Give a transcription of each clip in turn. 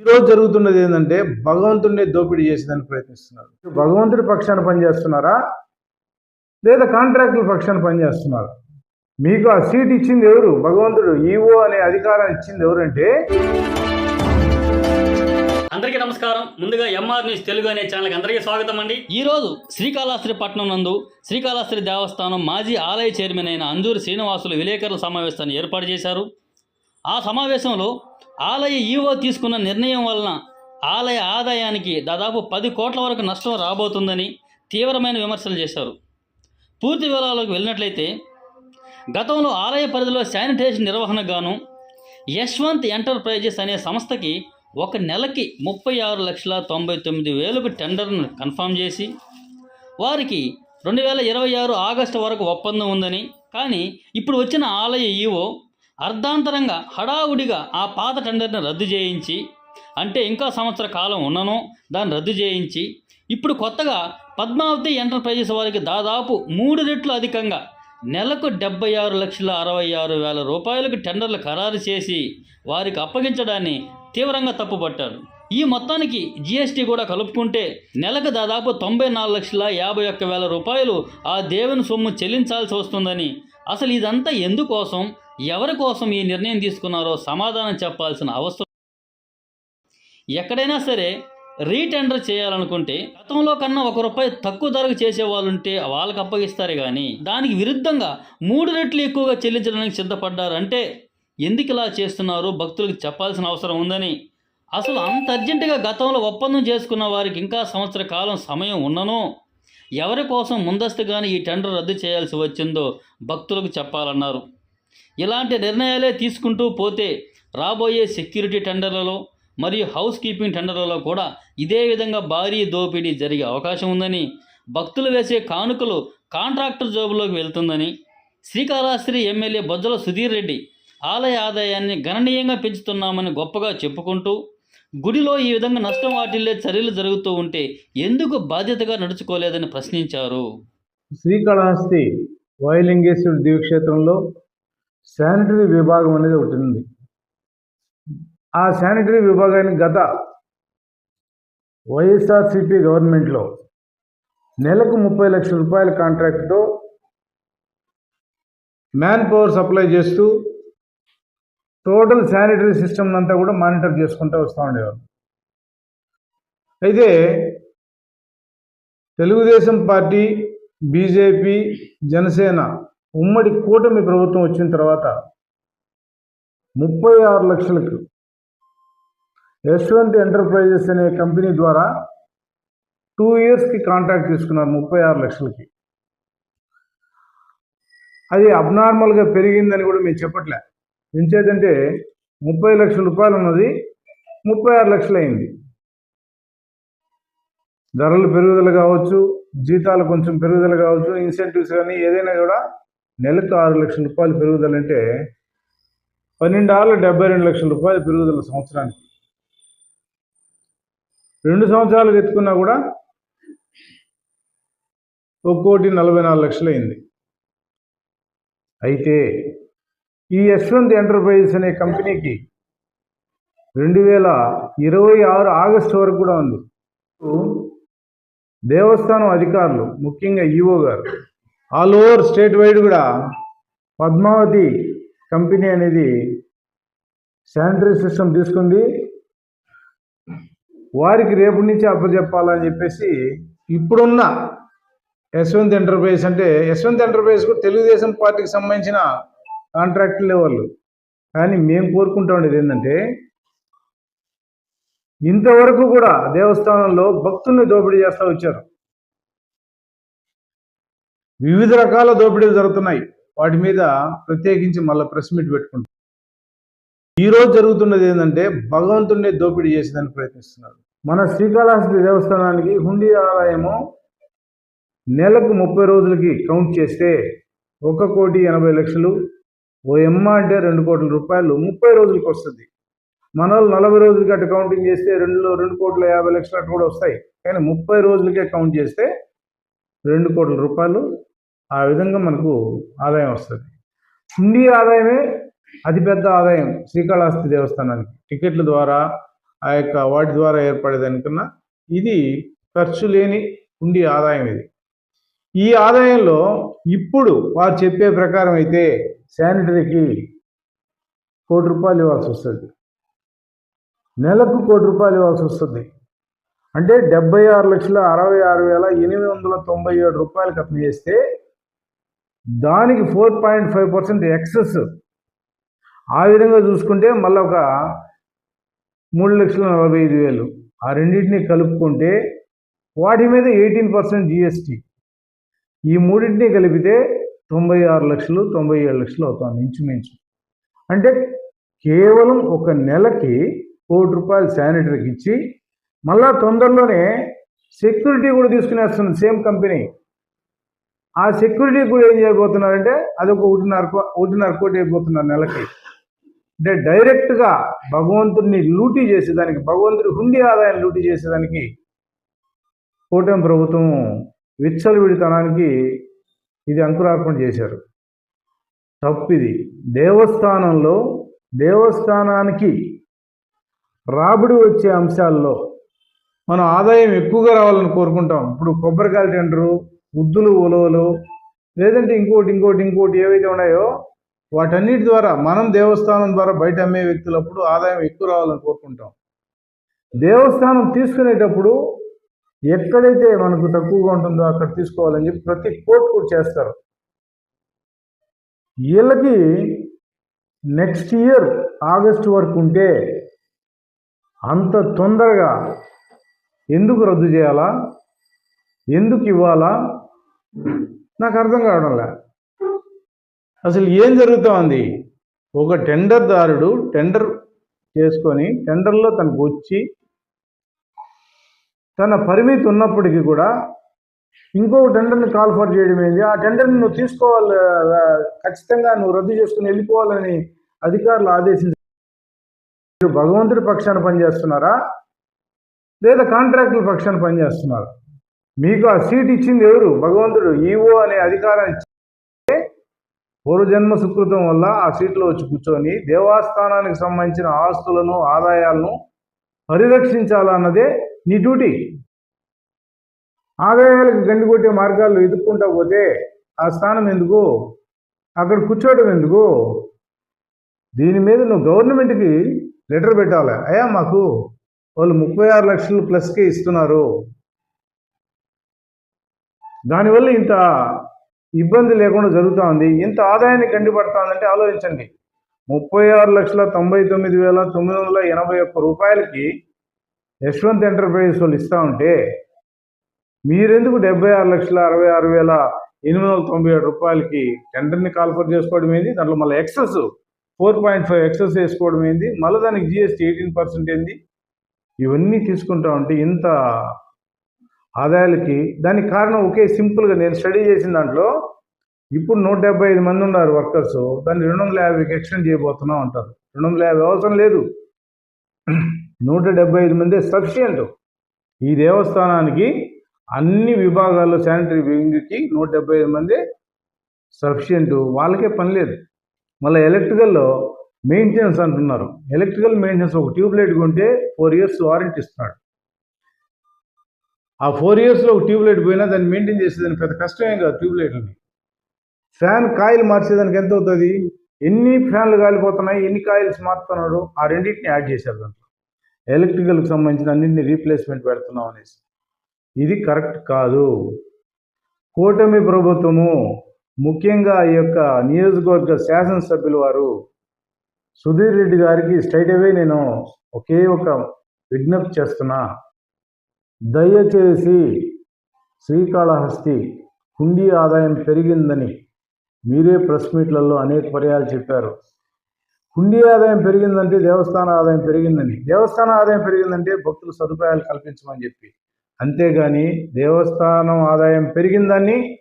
ఈరోజు జరుగుతున్నది ఏంటంటే భగవంతుడిని దోపిడీ చేసేదానికి ప్రయత్నిస్తున్నారు. భగవంతుడి పక్షాన పనిచేస్తున్నారా? లేదా కాంట్రాక్టుల పక్షాన పనిచేస్తున్నారా? మీకు ఆ సీట్ ఇచ్చింది ఎవరు? భగవంతుడు. ఈఓ అనే అధికారాన్ని ఇచ్చింది ఎవరంటే? అందరికీ నమస్కారం. ముందుగా ఎంఆర్ న్యూస్ తెలుగు అనే ఛానల్కి అందరికీ స్వాగతం అండి. ఈ రోజు శ్రీకాళహస్తి పట్టణం నందు శ్రీకాళహస్తి దేవస్థానం మాజీ ఆలయ చైర్మన్ అయిన అంజూరు శ్రీనివాసులు విలేకరుల సమావేశాన్ని ఏర్పాటు చేశారు. ఆ సమావేశంలో ఆలయ ఈవో తీసుకున్న నిర్ణయం వలన ఆలయ ఆదాయానికి దాదాపు పది కోట్ల వరకు నష్టం రాబోతుందని తీవ్రమైన విమర్శలు చేశారు. పూర్తి వివరాలకు వెళ్ళినట్లయితే గతంలో ఆలయ పరిధిలో శానిటేషన్ నిర్వహణ గాను యశ్వంత్ ఎంటర్ప్రైజెస్ అనే సంస్థకి ఒక నెలకి ముప్పై ఆరు లక్షల తొంభై తొమ్మిది వేలకు టెండర్ను కన్ఫర్మ్ చేసి వారికి రెండు వేల ఇరవై ఆరు ఆగస్టు వరకు ఒప్పందం ఉందని కానీ ఇప్పుడు వచ్చిన ఆలయ ఈవో అర్ధాంతరంగా హడావుడిగా ఆ పాత టెండర్ని రద్దు చేయించి అంటే ఇంకా సంవత్సర కాలం ఉన్నను దాన్ని రద్దు చేయించి ఇప్పుడు కొత్తగా పద్మావతి ఎంటర్ప్రైజెస్ వారికి దాదాపు మూడు రెట్లు అధికంగా నెలకు డెబ్బై ఆరు లక్షల అరవై ఆరు వేల రూపాయలకు టెండర్లు ఖరారు చేసి వారికి అప్పగించడాన్ని తీవ్రంగా తప్పుపట్టారు. ఈ మొత్తానికి జీఎస్టీ కూడా కలుపుకుంటే నెలకు దాదాపు తొంభై నాలుగు లక్షల యాభై ఒక్క వేల రూపాయలు ఆ దేవుని సొమ్ము చెల్లించాల్సి వస్తుందని అసలు ఇదంతా ఎందుకోసం? ఎవరి కోసం ఈ నిర్ణయం తీసుకున్నారో సమాధానం చెప్పాల్సిన అవసరం ఎక్కడైనా సరే రీటెండర్ చేయాలనుకుంటే గతంలో కన్నా ఒక రూపాయి తక్కువ ధరకు చేసే వాళ్ళు ఉంటే వాళ్ళకి అప్పగిస్తారు కానీ దానికి విరుద్ధంగా మూడు రెట్లు ఎక్కువగా చెల్లించడానికి సిద్ధపడ్డారంటే ఎందుకు ఇలా చేస్తున్నారు? భక్తులకు చెప్పాల్సిన అవసరం ఉందని. అసలు అంత అర్జెంటుగా గతంలో ఒప్పందం చేసుకున్న వారికి ఇంకా సంవత్సర కాలం సమయం ఉన్ననో? ఎవరి కోసం ముందస్తుగానే ఈ టెండర్ రద్దు చేయాల్సి వచ్చిందో భక్తులకు చెప్పాలన్నారు. ఇలాంటి నిర్ణయాలే తీసుకుంటూ పోతే రాబోయే సెక్యూరిటీ టెండర్లలో మరియు హౌస్ కీపింగ్ టెండర్లలో కూడా ఇదే విధంగా భారీ దోపిడీ జరిగే అవకాశం ఉందని భక్తులు వేసే కానుకలు కాంట్రాక్టర్ జాబులోకి వెళ్తుందని శ్రీకాళహస్తి ఎమ్మెల్యే బొజ్జల సుధీర్ రెడ్డి ఆలయ ఆదాయాన్ని గణనీయంగా పెంచుతున్నామని గొప్పగా చెప్పుకుంటూ గుడిలో ఈ విధంగా నష్టం వాటిల్లే చర్యలు జరుగుతూ ఉంటే ఎందుకు బాధ్యతగా నడుచుకోలేదని ప్రశ్నించారు. శ్రీకాళహస్తి వాయులింగేశ్వరుడు దివ్యక్షేత్రంలో శానిటరీ విభాగం అనేది ఒకటి ఉంది. ఆ శానిటరీ విభాగాన్ని గత వైఎస్ఆర్సిపి గవర్నమెంట్లో నెలకు ముప్పై లక్షల రూపాయల కాంట్రాక్ట్తో మ్యాన్ పవర్ సప్లై చేస్తూ టోటల్ శానిటరీ సిస్టమ్ అంతా కూడా మానిటర్ చేసుకుంటూ వస్తూ ఉండేవారు. అయితే తెలుగుదేశం పార్టీ బీజేపీ జనసేన ఉమ్మడి కూటమి ప్రభుత్వం వచ్చిన తర్వాత ముప్పై ఆరు లక్షలకు యశ్వంత్ ఎంటర్ప్రైజెస్ అనే కంపెనీ ద్వారా టూ ఇయర్స్కి కాంట్రాక్ట్ తీసుకున్నారు ముప్పై ఆరు లక్షలకి. అది అబ్నార్మల్గా పెరిగిందని కూడా మేము చెప్పట్లే. ఎంచేదంటే ముప్పై లక్షల రూపాయలు ఉన్నది ముప్పై ఆరు లక్షలు అయింది. ధరలు పెరుగుదల కావచ్చు జీతాలు కొంచెం పెరుగుదల కావచ్చు ఇన్సెంటివ్స్ కానీ ఏదైనా కూడా నెలకు ఆరు లక్షల రూపాయలు పెరుగుదల అంటే పన్నెండు ఆరు డెబ్బై రెండు లక్షల రూపాయలు పెరుగుదల సంవత్సరానికి. రెండు సంవత్సరాలు ఎత్తుకున్నా కూడా ఒక కోటి నలభై నాలుగు లక్షలు అయింది. అయితే ఈ యశ్వంత్ ఎంటర్ప్రైజెస్ అనే కంపెనీకి రెండు వేల ఇరవై ఆరు ఆగస్టు వరకు కూడా ఉంది. దేవస్థానం అధికారులు ముఖ్యంగా ఈఓ గారు ఆల్ ఓవర్ స్టేట్ వైడ్ కూడా పద్మావతి కంపెనీ అనేది శానిటరీ సిస్టమ్ తీసుకుంది. వారికి రేపటి నుంచి అప్పచెప్పాలని చెప్పేసి ఇప్పుడున్న యశ్వంత్ ఎంటర్ప్రైజ్ అంటే యశ్వంత్ ఎంటర్ప్రైజ్ కూడా తెలుగుదేశం పార్టీకి సంబంధించిన కాంట్రాక్ట్ లేవాళ్ళు కానీ మేము కోరుకుంటా ఉండేది ఏంటంటే ఇంతవరకు కూడా దేవస్థానంలో భక్తుల్ని దోపిడీ చేస్తూ వచ్చారు. వివిధ రకాల దోపిడీలు జరుగుతున్నాయి. వాటి మీద ప్రత్యేకించి మళ్ళీ ప్రెస్ మీట్ పెట్టుకుంటాం. ఈరోజు జరుగుతున్నది ఏంటంటే భగవంతుడిని దోపిడీ చేసేదానికి ప్రయత్నిస్తున్నారు. మన శ్రీకాళహస్తి దేవస్థానానికి హుండీ ఆదాయము నెలకు ముప్పై రోజులకి కౌంట్ చేస్తే ఒక కోటి ఎనభై లక్షలు ఓ ఎమ్మ అంటే రెండు కోట్ల రూపాయలు ముప్పై రోజులకి వస్తుంది. మన వాళ్ళు నలభై రోజులకి అటు కౌంటింగ్ చేస్తే రెండు రెండు కోట్ల యాభై లక్షలు అటు కూడా వస్తాయి. కానీ ముప్పై రోజులకే కౌంట్ చేస్తే రెండు కోట్ల రూపాయలు ఆ విధంగా మనకు ఆదాయం వస్తుంది. హుండీ ఆదాయమే అతిపెద్ద ఆదాయం శ్రీకాళహస్తి దేవస్థానానికి. టికెట్ల ద్వారా ఆ యొక్క వాటి ద్వారా ఏర్పడేదానికన్నా ఇది ఖర్చు లేని ఉండి ఆదాయం ఇది. ఈ ఆదాయంలో ఇప్పుడు వారు చెప్పే ప్రకారం అయితే శానిటరీకి కోటి రూపాయలు ఇవ్వాల్సి వస్తుంది. నెలకు కోటి రూపాయలు ఇవ్వాల్సి వస్తుంది. అంటే డెబ్బై ఆరు లక్షల అరవై ఆరు వేల ఎనిమిది వందల తొంభై ఏడు రూపాయలు అతను చేస్తే దానికి four point five percent excess ఆ విధంగా చూసుకుంటే మళ్ళీ ఒక మూడు లక్షల నలభై ఐదు వేలు. ఆ రెండింటిని కలుపుకుంటే వాటి మీద ఎయిటీన్ పర్సెంట్ జిఎస్టీ ఈ మూడింటిని కలిపితే తొంభై ఆరు లక్షలు తొంభై ఏడు లక్షలు అవుతుంది ఇంచుమించు. అంటే కేవలం ఒక నెలకి కోటి రూపాయలు శానిటరీకి ఇచ్చి మళ్ళా తొందరలోనే సెక్యూరిటీ కూడా తీసుకునేస్తుంది సేమ్ కంపెనీ. ఆ సెక్యూరిటీ కూడా ఏం చేయబోతున్నారంటే అది ఒక ఒకటిన్నర ఒకటిన్నర కోటి అయిపోతున్నారు నెలకి. అంటే డైరెక్ట్గా భగవంతుడిని లూటీ చేసేదానికి భగవంతుడి హుండీ ఆదాయం లూటీ చేసేదానికి కూటమి ప్రభుత్వం విచ్చలవిడితనానికి ఇది అంకురార్పణ చేశారు. తప్పిది. దేవస్థానంలో దేవస్థానానికి రాబడి వచ్చే అంశాల్లో మనం ఆదాయం ఎక్కువగా రావాలని కోరుకుంటాం. ఇప్పుడు కొబ్బరికాయలు టెండరు బుద్ధులు ఉలవలు లేదంటే ఇంకోటి ఇంకోటి ఇంకోటి ఏవైతే ఉన్నాయో వాటన్నిటి ద్వారా మనం దేవస్థానం ద్వారా బయట అమ్మే వ్యక్తులప్పుడు ఆదాయం ఎక్కువ రావాలని కోరుకుంటాం. దేవస్థానం తీసుకునేటప్పుడు ఎక్కడైతే మనకు తక్కువగా ఉంటుందో అక్కడ తీసుకోవాలని చెప్పి ప్రతి కోర్టు కూడా చేస్తారు. వీళ్ళకి నెక్స్ట్ ఇయర్ ఆగస్ట్ వరకు ఉంటే అంత తొందరగా ఎందుకు రద్దు చేయాలా? ఎందుకు ఇవ్వాలా? నాకు అర్థం కావడంలే. అసలు ఏం జరుగుతోంది? ఒక టెండర్దారుడు టెండర్ చేసుకొని టెండర్లో తనకు వచ్చి తన పరిమితి ఉన్నప్పటికీ కూడా ఇంకొక టెండర్ని కాల్ ఫర్ చేయడం ఏంది? ఆ టెండర్ని నువ్వు తీసుకోవాలి ఖచ్చితంగా నువ్వు రద్దు చేసుకుని వెళ్ళిపోవాలని అధికారులు ఆదేశించారు మీరు భగవంతుడి పక్షాన పనిచేస్తున్నారా? లేదా కాంట్రాక్టుల పక్షాన పనిచేస్తున్నారా? మీకు ఆ సీట్ ఇచ్చింది ఎవరు? భగవంతుడు. ఈఓ అనే అధికారం ఇచ్చి పూర్వజన్మ సుకృతం వల్ల ఆ సీట్లో వచ్చి కూర్చొని దేవస్థానానికి సంబంధించిన ఆస్తులను ఆదాయాలను పరిరక్షించాలన్నదే నీ డ్యూటీ. ఆదాయాలకు గండి కొట్టే మార్గాల్లో ఎదుర్కొంటా పోతే ఆ స్థానం ఎందుకు? అక్కడ కూర్చోవడం ఎందుకు? దీని మీద నువ్వు గవర్నమెంట్కి లెటర్ పెట్టాలి? అయ్యా మాకు వాళ్ళు ముప్పై ఆరు లక్షలు ప్లస్కే ఇస్తున్నారు. దానివల్ల ఇంత ఇబ్బంది లేకుండా జరుగుతూ ఉంది. ఇంత ఆదాయాన్ని కండిపడుతుందంటే ఆలోచించండి. ముప్పై ఆరు లక్షల తొంభై తొమ్మిది వేల తొమ్మిది వందల ఎనభై ఒక్క రూపాయలకి యశ్వంత్ ఎంటర్ప్రైజెస్ వాళ్ళు ఇస్తూ ఉంటే మీరెందుకు డెబ్బై ఆరు లక్షల అరవై ఆరు వేల ఎనిమిది వందల తొంభై ఏడు రూపాయలకి టెండర్ని కాల్ఫర్ చేసుకోవడం ఏంది? దాంట్లో మళ్ళీ excess four point five excess వేసుకోవడం ఏంది? మళ్ళీ దానికి జిఎస్టీ ఎయిటీన్ పర్సెంట్ ఏంది? ఇవన్నీ తీసుకుంటా ఉంటే ఇంత ఆదాయాలకి దానికి కారణం ఒకే సింపుల్గా నేను స్టడీ చేసిన దాంట్లో ఇప్పుడు నూట డెబ్బై ఐదు మంది ఉన్నారు వర్కర్స్. దాన్ని రెండు వందల యాభైకి ఎక్స్టెండ్ చేయబోతున్నాం అంటారు. రెండు వందల యాభై అవసరం లేదు. నూట డెబ్బై ఐదు మంది సఫిషియంట్. ఈ దేవస్థానానికి అన్ని విభాగాల్లో శానిటరీ వింగ్కి నూట డెబ్బై ఐదు మంది సఫిషియంట్. వాళ్ళకే పని లేదు. మళ్ళీ ఎలక్ట్రికల్లో మెయింటెనెన్స్ అంటున్నారు. ఎలక్ట్రికల్ మెయింటెనెన్స్ ఒక ట్యూబ్ లైట్ కొంటే ఫోర్ ఇయర్స్ వారంటీ ఇస్తున్నాడు. ఆ ఫోర్ ఇయర్స్లో ఒక ట్యూబ్ లైట్ పోయినా దాన్ని మెయింటైన్ చేసేదానికి పెద్ద కష్టమేం కాదు ట్యూబ్లైట్లని. ఫ్యాన్ కాయిల్ మార్చేదానికి ఎంత అవుతుంది? ఎన్ని ఫ్యాన్లు కాలిపోతున్నాయి? ఎన్ని కాయిల్స్ మారుతున్నాడు? ఆ రెండింటిని యాడ్ చేశారు దాంట్లో. ఎలక్ట్రికల్కి సంబంధించిన అన్నింటిని రీప్లేస్మెంట్ పెడుతున్నాం అనేసి. ఇది కరెక్ట్ కాదు. కూటమి ప్రభుత్వము ముఖ్యంగా ఈ యొక్క నియోజకవర్గ శాసనసభ్యుల వారు సుధీర్ రెడ్డి గారికి స్ట్రైట్ అవే నేను ఒకే ఒక విజ్ఞప్తి చేస్తున్నా. దయచేసి శ్రీకాళహస్తి హుండీ ఆదాయం పెరిగిందని మీరే ప్రెస్ మీట్లలో అనేక పర్యాలు చెప్పారు. హుండీ ఆదాయం పెరిగిందంటే దేవస్థాన ఆదాయం పెరిగిందని. దేవస్థాన ఆదాయం పెరిగిందంటే భక్తులు సదుపాయాలు కల్పించమని చెప్పి. అంతేగాని దేవస్థానం ఆదాయం పెరిగిందని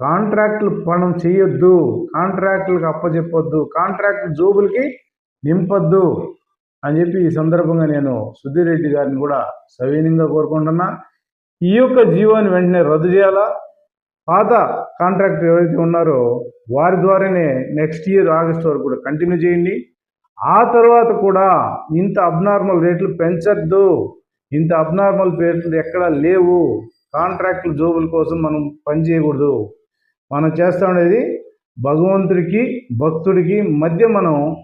కాంట్రాక్టులు పణం చేయొద్దు కాంట్రాక్టులకు అప్పచెప్పొద్దు కాంట్రాక్ట్ జోబులకి నింపొద్దు. అని చెప్పి ఈ సందర్భంగా నేను సుధీరెడ్డి గారిని కూడా సవీనంగా కోరుకుంటున్నా. ఈ యొక్క జీవోని వెంటనే రద్దు చేయాలా? పాత కాంట్రాక్టర్ ఎవరైతే ఉన్నారో వారి ద్వారానే నెక్స్ట్ ఇయర్ ఆగస్ట్ వరకు కూడా కంటిన్యూ చేయండి. ఆ తర్వాత కూడా ఇంత అబ్నార్మల్ రేట్లు పెంచద్దు. ఇంత అబ్నార్మల్ రేట్లు ఎక్కడ లేవు. కాంట్రాక్టుల జోబుల కోసం మనం పని చేయకూడదు. మనం చేస్తా ఉండేది భగవంతుడికి భక్తుడికి మధ్య మనం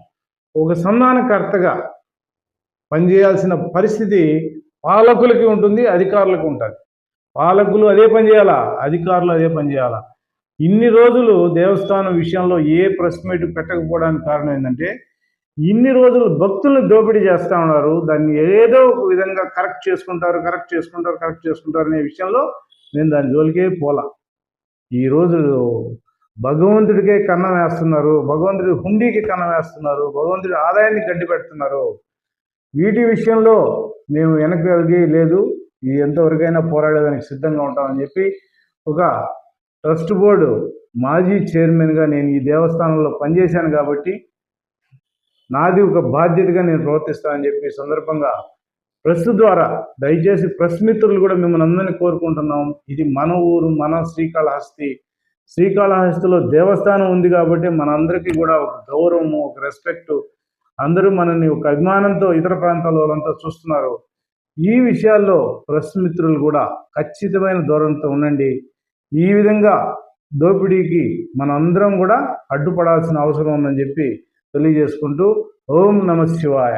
ఒక సంధానకర్తగా పనిచేయాల్సిన పరిస్థితి పాలకులకి ఉంటుంది అధికారులకు ఉంటుంది. పాలకులు అదే పని చేయాలా? అధికారులు అదే పని చేయాలా? ఇన్ని రోజులు దేవస్థానం విషయంలో ఏ ప్రెస్ మీట్ పెట్టకపోవడానికి కారణం ఏంటంటే ఇన్ని రోజులు భక్తుల్ని దోపిడీ చేస్తూ ఉన్నారు. దాన్ని ఏదో ఒక విధంగా కరెక్ట్ చేసుకుంటారు కరెక్ట్ చేసుకుంటారు కరెక్ట్ చేసుకుంటారు అనే విషయంలో నేను దాని జోలికే పోలా. ఈ భగవంతుడికే కన్నం వేస్తున్నారు భగవంతుడి హుండీకి కన్నం వేస్తున్నారు భగవంతుడి ఆదాయాన్ని గడ్డి పెడుతున్నారు. వీటి విషయంలో మేము వెనక్కి వెళ్ళి లేదు ఇది ఎంతవరకైనా పోరాడేదానికి సిద్ధంగా ఉంటామని చెప్పి ఒక ట్రస్ట్ బోర్డు మాజీ చైర్మన్గా నేను ఈ దేవస్థానంలో పనిచేశాను కాబట్టి నాది ఒక బాధ్యతగా నేను ప్రవర్తిస్తానని చెప్పి సందర్భంగా ప్రెస్ ద్వారా దయచేసి ప్రెస్ మిత్రులు కూడా మిమ్మల్ని అందరినీ కోరుకుంటున్నాం. ఇది మన ఊరు మన శ్రీకాళహస్తి. శ్రీకాళహస్తిలో దేవస్థానం ఉంది కాబట్టి మనందరికీ కూడా ఒక గౌరవము ఒక రెస్పెక్ట్ అందరూ మనల్ని ఒక అభిమానంతో ఇతర ప్రాంతాల వాళ్ళంతా చూస్తున్నారు. ఈ విషయాల్లో ప్రెస్ మిత్రులు కూడా ఖచ్చితమైన ధోరణితో ఉండండి. ఈ విధంగా దోపిడీకి మనందరం కూడా అడ్డుపడాల్సిన అవసరం ఉందని చెప్పి తెలియజేసుకుంటూ ఓం నమ శివాయ.